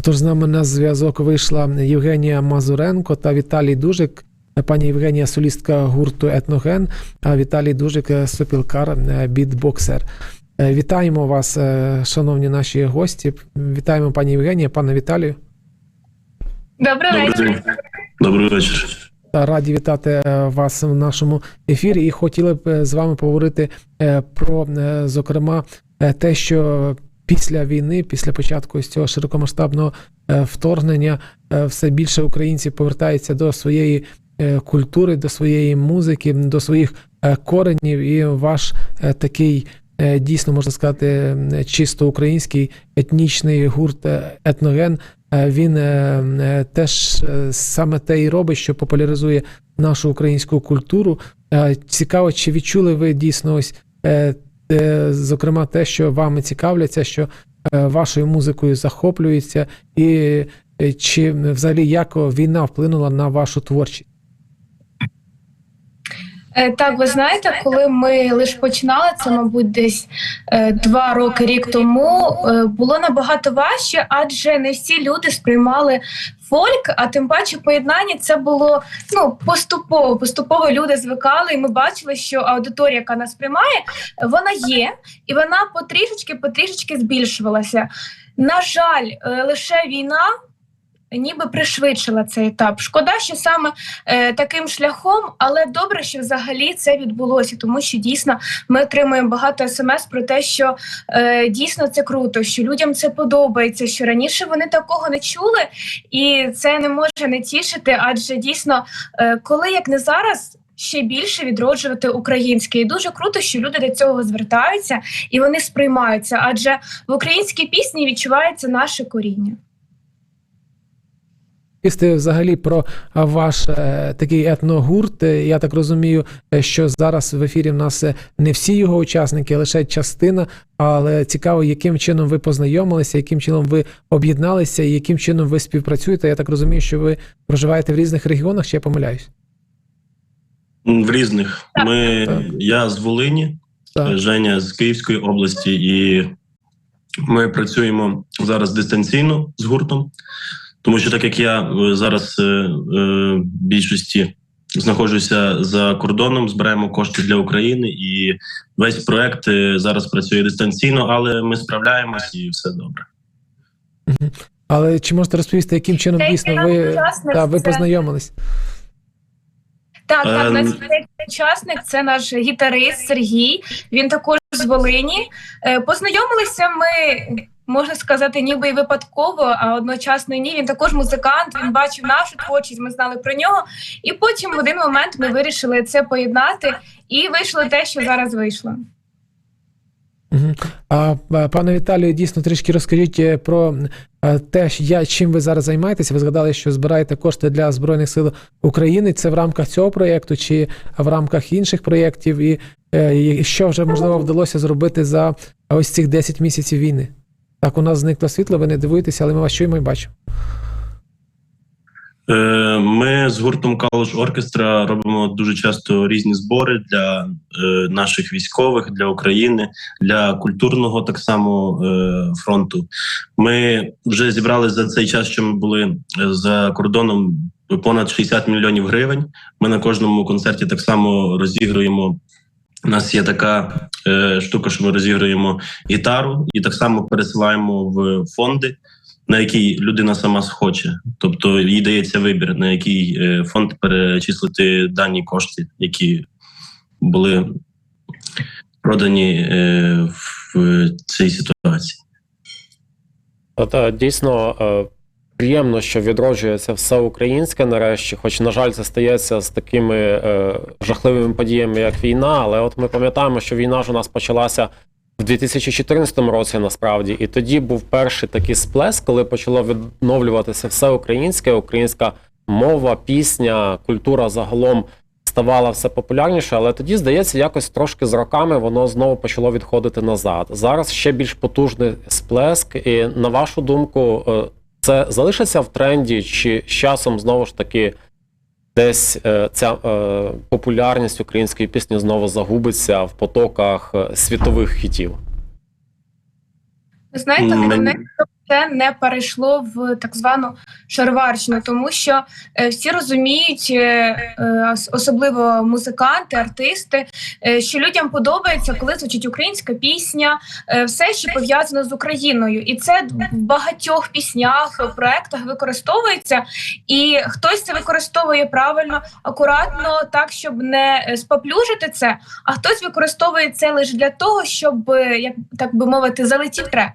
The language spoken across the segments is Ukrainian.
Отож, з нами на зв'язок вийшла Євгенія Мазуренко та Віталій Дужик. Пані Євгенія солістка гурту Етноген, а Віталій Дужик е, сопілкар, е, бітбоксер. Е, Вітаємо вас, шановні наші гості. Вітаємо пані Євгенія, пане Віталію. Добрий Добрий вечір. день. Добрий вечір. Раді вітати вас в нашому ефірі і хотіли б з вами поговорити про, зокрема, те, що після війни, після початку ось цього широкомасштабного е, вторгнення, е, все більше українців повертаються до своєї е, культури, до своєї музики, до своїх коренів, і ваш такий. Дійсно, можна сказати, чисто український етнічний гурт етноген. Він теж саме те і робить, що популяризує нашу українську культуру. Цікаво, чи відчули ви дійсно ось зокрема те, що вами цікавляться, що е, вашою музикою захоплюються, і е, чи взагалі як війна вплинула на вашу творчість? Е, Так, ви знаєте, коли ми лише починали це, мабуть, десь два роки рік тому було набагато важче, адже не всі люди сприймали фольк, а тим паче поєднання це було ну поступово. Поступово люди звикали, і ми бачили, що аудиторія, яка нас приймає, вона є, і вона потрішечки, потрішечки збільшувалася. На жаль, е, лише війна. Ніби пришвидшила цей етап. Шкода, що саме е, таким шляхом, але добре, що взагалі це відбулося, тому що дійсно ми отримуємо багато смс про те, що е, дійсно це круто, що людям це подобається. Що раніше вони такого не чули, і це не може не тішити, адже дійсно, е, коли як не зараз. Ще більше відроджувати українське, і дуже круто, що люди до цього звертаються і вони сприймаються, адже в українській пісні відчувається наше коріння. Розповісти взагалі про ваш е, такий етногурт. Е, Я так розумію, е, що зараз в ефірі в нас не всі його учасники, лише частина. Але цікаво, яким чином ви познайомилися, яким чином ви об'єдналися, і яким чином ви співпрацюєте. Я так розумію, що ви проживаєте в різних регіонах, чи я помиляюсь? В різних. Ми, Так. я з Волині, Так. Женя з Київської області, і ми працюємо зараз дистанційно з гуртом, тому що так як я е, зараз е, е, в більшості знаходжуся за кордоном, збираємо кошти для України, і весь проект зараз працює дистанційно, але ми справляємось і все добре. Але чи можете розповісти, яким чином дійсно ви, та, ви це- познайомились? Так, так, наш учасник це наш гітарист Сергій. Він також з Волині. Познайомилися ми, можна сказати, ніби і випадково, а одночасно ні. Він також музикант. Він бачив нашу творчість. Ми знали про нього. І потім в один момент ми вирішили це поєднати, і вийшло те, що зараз вийшло. А пане Віталію, дійсно трішки розкажіть е, про е, те, чим ви зараз займаєтеся. Ви згадали, що збираєте кошти для збройних сил України. Це в рамках цього проєкту чи в рамках інших проєктів, і, е, що вже можливо вдалося зробити за ось цих 10 місяців війни? Так, у нас зникло світло, ви не дивуєтеся, але ми вас чуємо і бачимо. Е, Ми з гуртом Калуш Оркестра робимо дуже часто різні збори для е, наших військових, для України, для культурного так само е, фронту. Ми вже зібрали за цей час, що ми були за кордоном понад 60 мільйонів гривень. Ми на кожному концерті так само розігруємо. У нас є така е, штука, що ми розігруємо гітару і так само пересилаємо в фонди на який людина сама схоче. Тобто їй дається вибір, на який е, фонд перечислити дані кошти, які були продані е, в цій ситуації. Та, дійсно е, приємно, що відроджується все українське нарешті, хоч, на жаль, це стається з такими е, жахливими подіями, як війна. Але от ми пам'ятаємо, що війна ж у нас почалася в 2014 році, насправді, і тоді був перший такий сплеск, коли почало відновлюватися все українське, українська мова, пісня, культура загалом. Ставала все популярніше, але тоді, здається, якось трошки з роками воно знову почало відходити назад. Зараз ще більш потужний сплеск. І на вашу думку, е, це залишиться в тренді, чи з часом знову ж таки десь е, ця е, популярність української пісні знову загубиться в потоках е, світових хітів? Ви знаєте, головне, це не перейшло в так звану шароварщину, тому що е, всі розуміють, е, е, ос- особливо музиканти, артисти, що людям подобається, коли звучить українська пісня, все, що пов'язано з Україною, і це в багатьох піснях, проектах використовується. І хтось це використовує правильно, акуратно, так щоб не споплюжити це. А хтось використовує це лише для того, щоб як так би мовити, залетів трек.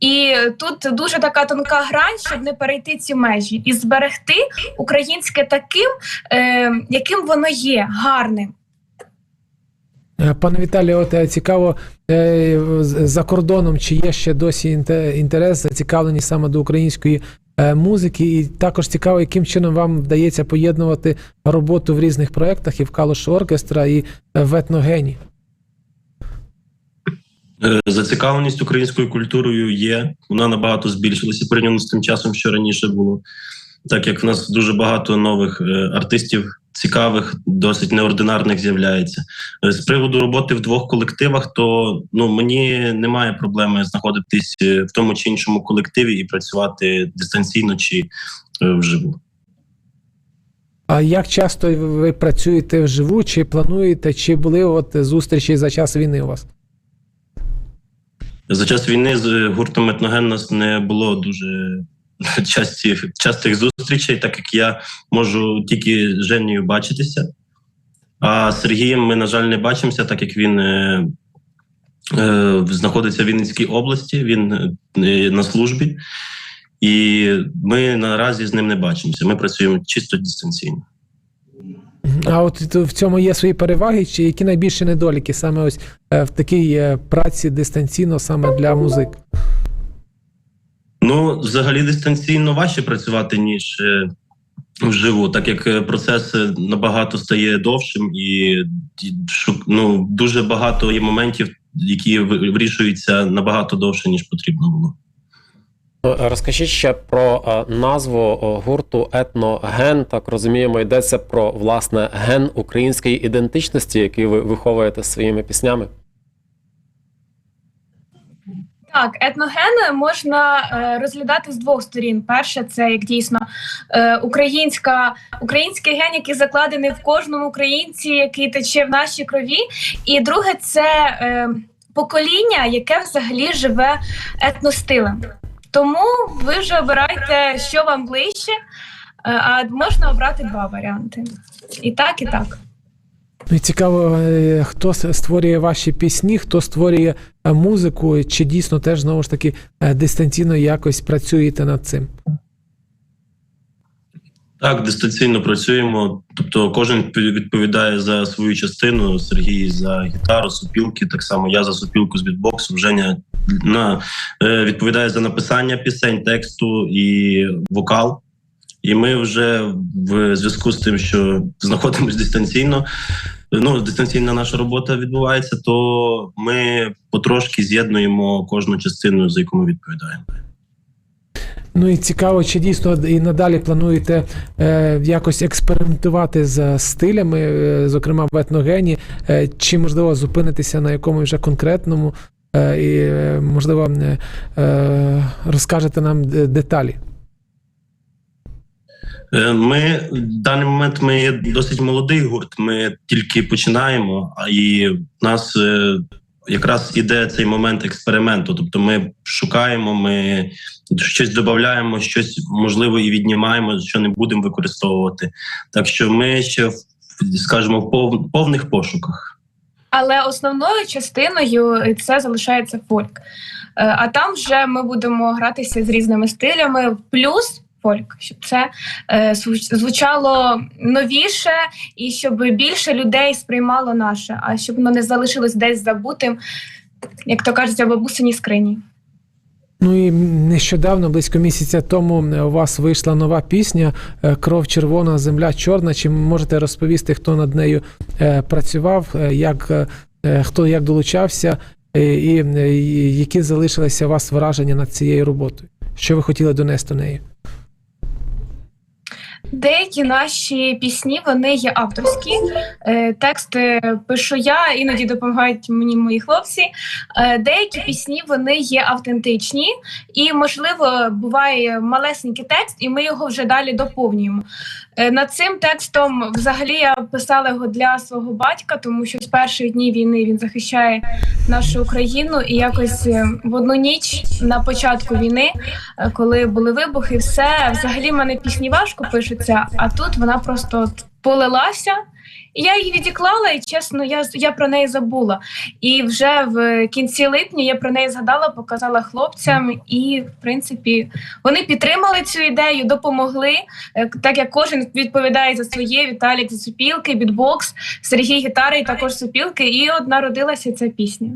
І тут дуже така тонка грань, щоб не перейти ці межі і зберегти українське таким, е, яким воно є, гарним. Е, Пане Віталію, от е, цікаво е, за кордоном, чи є ще досі інтерес, зацікавленість саме до української музики, і також цікаво, яким чином вам вдається поєднувати роботу в різних проєктах і в Калуш Оркестра, і в етногені. Е, Зацікавленість українською культурою є. Вона набагато збільшилася порівняно з тим часом, що раніше було. Так як в нас дуже багато нових е, артистів, цікавих, досить неординарних з'являється. Е, З приводу роботи в двох колективах, то ну мені немає проблеми знаходитись в тому чи іншому колективі і працювати дистанційно чи вживу. А як часто ви працюєте вживу, чи плануєте, чи були от зустрічі за час війни у вас? За час війни з гуртом Етноген у нас не було дуже часті, частих зустрічей, так як я можу тільки з Женєю бачитися. А з Сергієм ми, на жаль, не бачимося, так як він е, е, знаходиться в Вінницькій області, він е, на службі, і ми наразі з ним не бачимося. Ми працюємо чисто дистанційно. А от в цьому є свої переваги, чи які найбільші недоліки саме ось е, в такій е, праці дистанційно саме для музик? Ну, взагалі дистанційно важче працювати, ніж е, вживу, так як процес набагато стає довшим і, ну, дуже багато є моментів, які ви- вирішуються набагато довше, ніж потрібно було. Е, Розкажіть ще про е, назву е, гурту етноген. Так розуміємо, йдеться про власне ген української ідентичності, який ви виховуєте своїми піснями. Так, етноген можна розглядати з двох сторін. Перше, це як дійсно українська, український ген, який закладений в кожному українці, який тече в нашій крові. І друге, це покоління, яке взагалі живе етностилем. Тому ви вже обирайте, що вам ближче, е, а можна обрати два варіанти. І так, і так. І цікаво, е, хто створює ваші пісні, хто створює е, музику, чи дійсно теж знову ж таки дистанційно якось працюєте над цим? Так, дистанційно працюємо. Тобто, кожен відповідає за свою частину. Сергій за гітару, супілки. Так само я за супілку з бітбоксу. Женя на е, відповідає за написання пісень, тексту і вокал. І ми вже в зв'язку з тим, що знаходимося дистанційно. Ну, дистанційна наша робота відбувається, то ми потрошки з'єднуємо кожну частину, за яку ми відповідаємо. Ну і цікаво, чи дійсно і надалі плануєте е, якось експериментувати з стилями, е, зокрема в етногені, е, чи можливо зупинитися на якомусь вже конкретному, е, і е, можливо е, е, розкажете нам деталі. Е, Ми в даний момент ми є досить молодий гурт. Ми тільки починаємо, і в нас якраз іде цей момент експерименту. Тобто, ми шукаємо, ми щось додаємо, щось можливо і віднімаємо, що не будемо використовувати. Так що ми ще скажімо, в повних пошуках. Але основною частиною це залишається фольк. Е, А там вже ми будемо гратися з різними стилями, плюс фольк, щоб це е, звучало новіше і щоб більше людей сприймало наше, а щоб воно не залишилось десь забутим, як то кажуть, в бабусиній скрині. Ну і нещодавно, близько місяця тому, е, у вас вийшла нова пісня е, Кров червона, земля чорна. Чи можете розповісти, хто над нею е, працював, як хто як долучався, і які залишилися у вас враження над цією роботою? Що ви хотіли донести нею? Деякі наші пісні вони є авторські. Е, Тексти пишу я, іноді допомагають мені мої хлопці. Е, Деякі пісні вони є автентичні, і можливо буває малесенький текст, і ми його вже далі доповнюємо. Е, Над цим текстом взагалі я писала його для свого батька, тому що з перших днів війни він захищає нашу Україну. І якось е, в одну ніч на початку війни, е, коли були вибухи, все взагалі в мене пісні важко пишуться, а тут вона просто полилася. І я її відіклала, і чесно, я, я про неї забула. І вже в кінці липня я про неї згадала, показала хлопцям, і в принципі вони підтримали цю ідею, допомогли. Е, Так як кожен відповідає за своє, Віталік за супілки, бітбокс, Сергій гітари і також супілки. І от народилася ця пісня.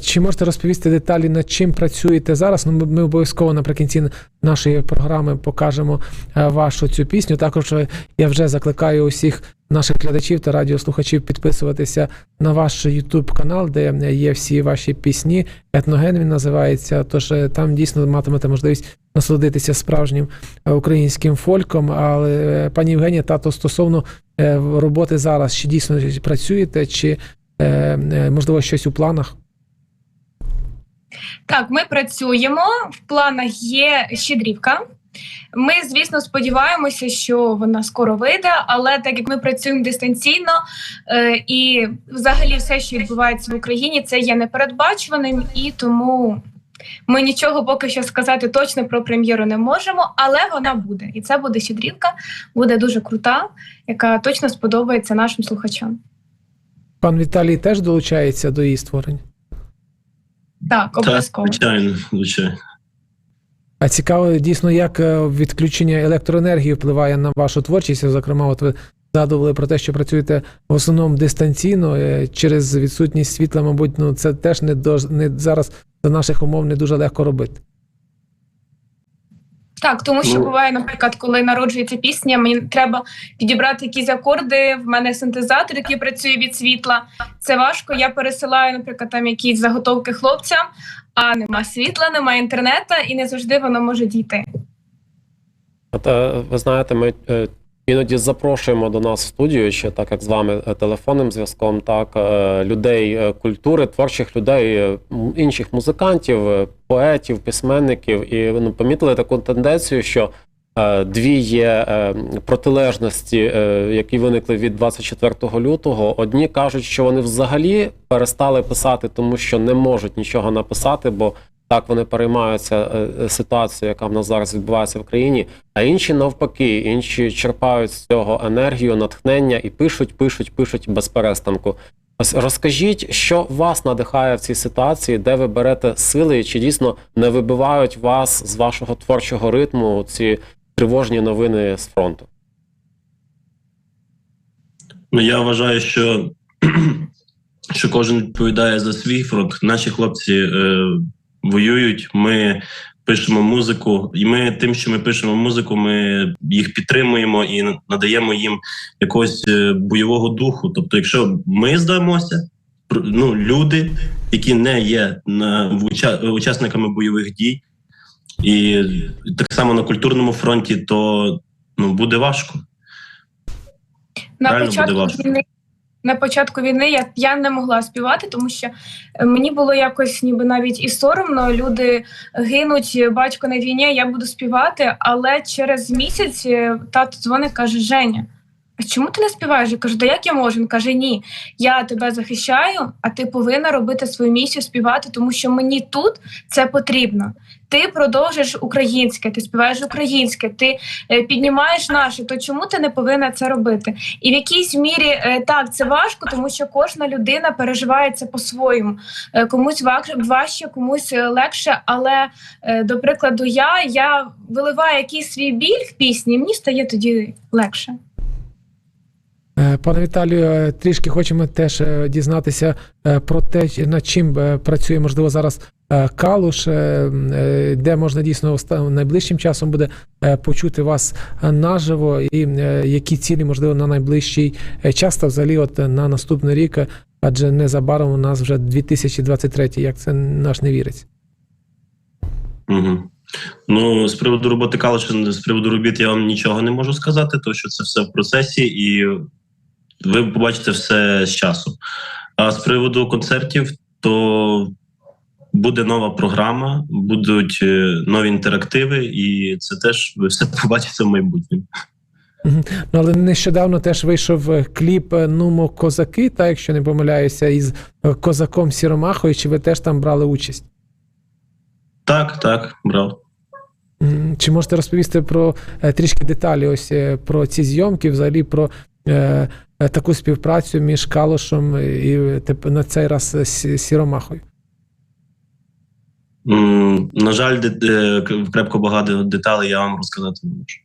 Чи можете розповісти деталі, над чим працюєте зараз? Ну, ми, обов'язково наприкінці нашої програми покажемо е, вашу цю пісню. Також е, я вже закликаю усіх наших глядачів та радіослухачів підписуватися на ваш YouTube канал, де є всі ваші пісні. Етноген він називається. Тож е, там дійсно матимете можливість насолодитися справжнім е, українським фольком. Але е, пані Євгенія, тато стосовно е, роботи зараз, чи дійсно працюєте, чи е, е, можливо щось у планах? Так, ми працюємо. В планах є щедрівка. Ми, звісно, сподіваємося, що вона скоро вийде, але так як ми працюємо дистанційно е, і взагалі все, що відбувається в Україні, це є непередбачуваним, і тому ми нічого поки що сказати точно про прем'єру не можемо, але вона буде. І це буде щедрівка, буде дуже крута, яка точно сподобається нашим слухачам. Пан Віталій теж долучається до її створення. Так, Так, обов'язково. звичайно, звичайно. А цікаво дійсно, як е, відключення електроенергії впливає на вашу творчість. Зокрема, от ви згадували про те, що працюєте в основному дистанційно е, через відсутність світла, мабуть, ну це теж не до не зараз за наших умов не дуже легко робити. Так, тому що Ну. буває, наприклад, коли народжується пісня, мені треба підібрати якісь акорди. В мене синтезатор, який працює від світла. Це важко. Я пересилаю, наприклад, там якісь заготовки хлопцям, а нема світла, немає інтернету, і не завжди воно може дійти. От, е, ви знаєте, ми е, іноді запрошуємо до нас в студію ще так як з вами е, телефонним зв'язком, так е, людей е, культури, творчих людей, інших музикантів, поетів, письменників. І ну, помітили таку тенденцію, що дві є протилежності, які виникли від 24 лютого. Одні кажуть, що вони взагалі перестали писати, тому що не можуть нічого написати, бо так вони переймаються е, е, ситуацією, яка в нас зараз відбувається в країні. А інші навпаки, інші черпають з цього енергію, натхнення і пишуть, пишуть, пишуть без перестанку. Ось розкажіть, що вас надихає в цій ситуації, де ви берете сили, і чи дійсно не вибивають вас з вашого творчого ритму ці тривожні новини з фронту? Ну я вважаю, що, що кожен відповідає за свій фронт. Наші хлопці е, воюють. Ми пишемо музику, і ми тим, що ми пишемо музику, ми їх підтримуємо і надаємо їм якогось е, бойового духу. Тобто, якщо ми здамося, ну люди, які не є на, учасниками бойових дій, і так само на культурному фронті, то ну буде важко. На Реально буде початку важко. війни. На початку війни я, я не могла співати, тому що е, мені було якось ніби навіть і соромно. Люди гинуть, батько на війні, я буду співати. Але через місяць е, тато дзвонить, каже: Женя, чому ти не співаєш? Я кажу, да як я можу? Він каже: Ні, я тебе захищаю, а ти повинна робити свою місію співати, тому що мені тут це потрібно. Ти продовжиш українське, ти співаєш українське, ти е, піднімаєш наше. То чому ти не повинна це робити? І в якійсь мірі е, так це важко, тому що кожна людина переживає це по-своєму. Е, Комусь важче, комусь легше. Але до прикладу, я, я виливаю якийсь свій біль в пісні, мені стає тоді легше. Е, Пане Віталію, е, трішки хочемо теж е, дізнатися про те, над чим працює, можливо, зараз Калуш, де можна дійсно найближчим часом буде почути вас наживо, і які цілі, можливо, на найближчий час та взагалі от на наступний рік, адже незабаром у нас вже 2023, як це наш не віриться. Угу. Ну, з приводу роботи Калуша, з приводу робіт я вам нічого не можу сказати, тому що це все в процесі, і ви побачите все з часу. А з приводу концертів, то буде нова програма, будуть е, нові інтерактиви, і це теж ви все побачите в майбутньому. Ну, але нещодавно теж вийшов е, кліп е, Нумо Козаки, та якщо не помиляюся, із козаком Сіромахою. Чи ви теж там брали участь? Так, так, брав. Чи можете розповісти про трішки деталі ось про ці зйомки, взагалі про е, таку співпрацю між Калошем і е, на цей раз е, Сіромахою? На жаль, е, крепко багато деталей я вам розказати не можу.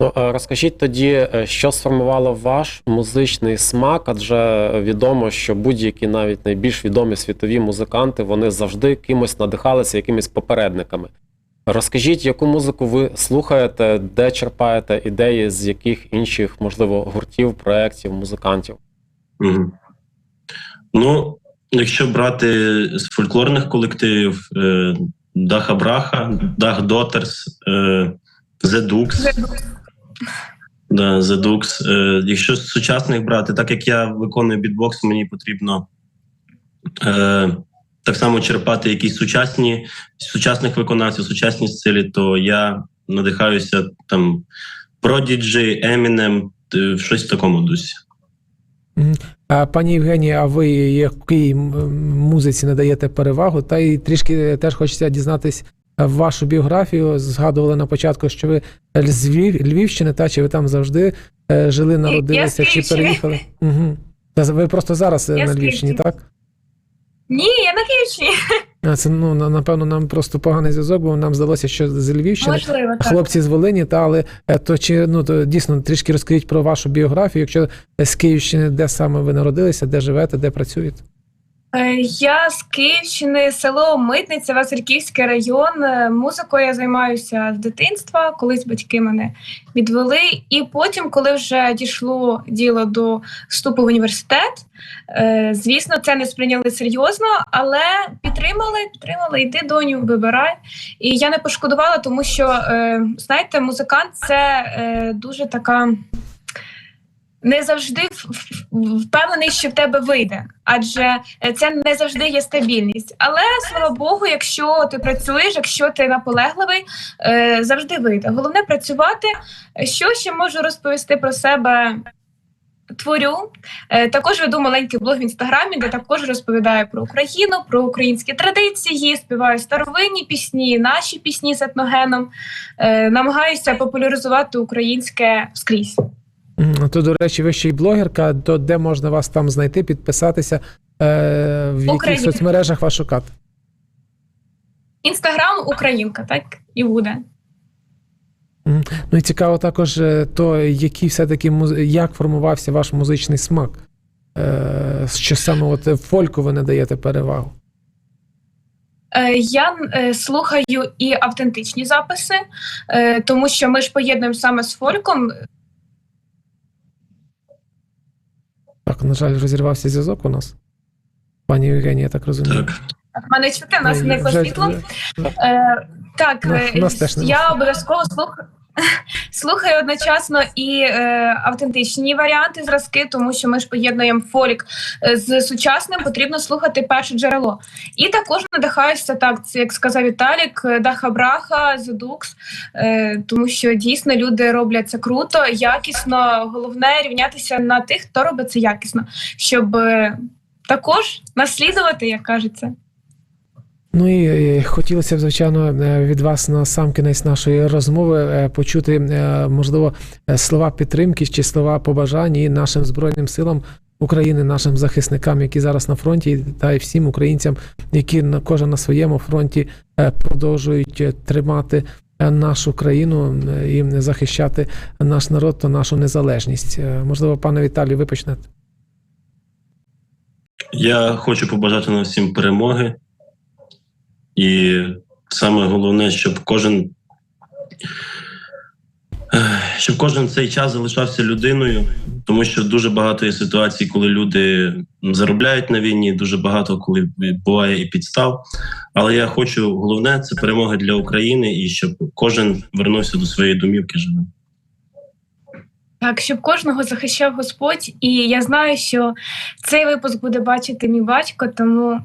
Ну, е, розкажіть тоді, е, що сформувало ваш музичний смак, адже відомо, що будь-які навіть найбільш відомі світові музиканти вони завжди кимось надихалися, якимись попередниками. Розкажіть, яку музику ви слухаєте, де черпаєте ідеї, з яких інших, можливо, гуртів, проєктів, музикантів? Мгм. Ну, якщо брати з фольклорних колективів, е, Даха Браха, Дах Дотерс, е, Зедукс, да, Зедукс. Е, якщо з сучасних брати, так як я виконую бітбокс, мені потрібно е, так само черпати якісь сучасні сучасних виконавців, сучасні стилі, то я надихаюся там Prodigy, Eminem, е, щось в такому дусі. А, Пані Євгенія, а ви якій музиці надаєте перевагу? Та й трішки теж хочеться дізнатись е, вашу біографію. Згадували на початку, що ви з Львів, Львівщини, та чи ви там завжди е, жили, народилися, чи переїхали? Угу. Та ви просто зараз Я на Львівщині, так? Ні, я на Київщині. А це ну на- напевно нам просто поганий зв'язок, бо нам здалося, що з Львівщини. Можливо, так. Хлопці з Волині, та але е, то чи ну то дійсно трішки розкажіть про вашу біографію, якщо з Київщини, де саме ви народилися, де живете, де працюєте? Е, Я з Київщини, село Митниця, Васильківський район. Е, Музикою я займаюся з дитинства. Колись батьки мене відвели. І потім, коли вже дійшло діло до вступу в університет, е, звісно, це не сприйняли серйозно, але підтримали, підтримали, йди доню, вибирай. І я не пошкодувала, тому що знаєте, музикант це дуже така. Не завжди впевнений, що в тебе вийде, адже е, це не завжди є стабільність. Але слава Богу, якщо ти працюєш, якщо ти наполегливий, е, завжди вийде. Головне працювати. Що ще можу розповісти про себе? Творю Е, також веду маленький блог в інстаграмі, де також розповідаю про Україну, про українські традиції, співаю старовинні пісні, наші пісні з етногеном. Намагаюся популяризувати українське скрізь. То, до речі, ви ще й блогерка, то де можна вас там знайти, підписатися, е, в яких Україна. соцмережах вас шукати? Інстаграм Українка, так і буде. Ну і цікаво також, е, то який все-таки муз... як формувався ваш музичний смак? Е, що саме от е, фольку ви надаєте перевагу? Е, Я е, слухаю і автентичні записи, е, тому що ми ж поєднуємо саме з фольком. Так, на жаль, розірвався зв'язок у нас. Пані Євгенія, я так розумію. Так. Мене чути, нас не світло. Е, так, е, нас теж я обов'язково слухаю. Слухаю одночасно і е, автентичні варіанти, зразки, тому що ми ж поєднуємо фолік е, з сучасним, потрібно слухати перше джерело. І також надихаюся так, це як сказав Віталік, е, Даха Браха, Зедукс, е, тому що дійсно люди роблять це круто, якісно. Головне рівнятися на тих, хто робить це якісно, щоб е, також наслідувати, як кажеться. Ну і е, хотілося б, звичайно, е, від вас на сам кінець нашої розмови е, почути, можливо, слова підтримки чи слова побажання нашим Збройним силам України, нашим захисникам, які зараз на фронті, та й всім українцям, які кожен на своєму фронті продовжують тримати нашу країну і захищати наш народ та нашу незалежність. Можливо, пане Віталію, ви почнете. Я хочу побажати нам всім перемоги. І саме головне, щоб кожен Щоб кожен цей час залишався людиною, тому що дуже багато є ситуацій, коли люди заробляють на війні, дуже багато коли буває і підстав. Але я хочу головне це перемога для України і щоб кожен вернувся до своєї домівки живим. Так, щоб кожного захищав Господь, і я знаю, що цей випуск буде бачити мій батько, тому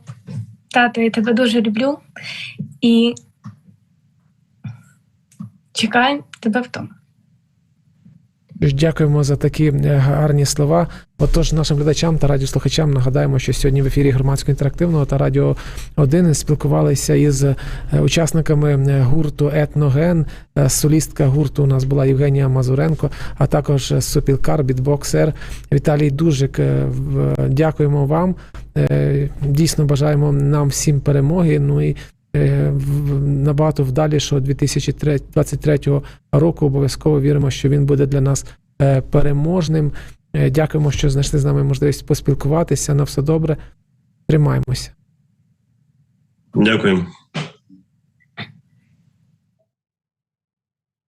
тато, я тебе дуже люблю і чекаю тебе вдома. Дякуємо за такі е, гарні слова. Отож, нашим глядачам та радіослухачам нагадаємо, що сьогодні в ефірі громадського інтерактивного та радіо 1 спілкувалися із е, учасниками е, гурту Етноген. Солістка гурту у нас була Євгенія Мазуренко, а також супілкар, бітбоксер Віталій Дужик. Дякуємо вам. Е, Дійсно бажаємо нам всім перемоги. Ну і набагато вдалі, що вдалішого 2023 року. Обов'язково віримо, що він буде для нас е, переможним. Е, Дякуємо, що знайшли з нами можливість поспілкуватися. На все добре. Тримаємося. Дякую.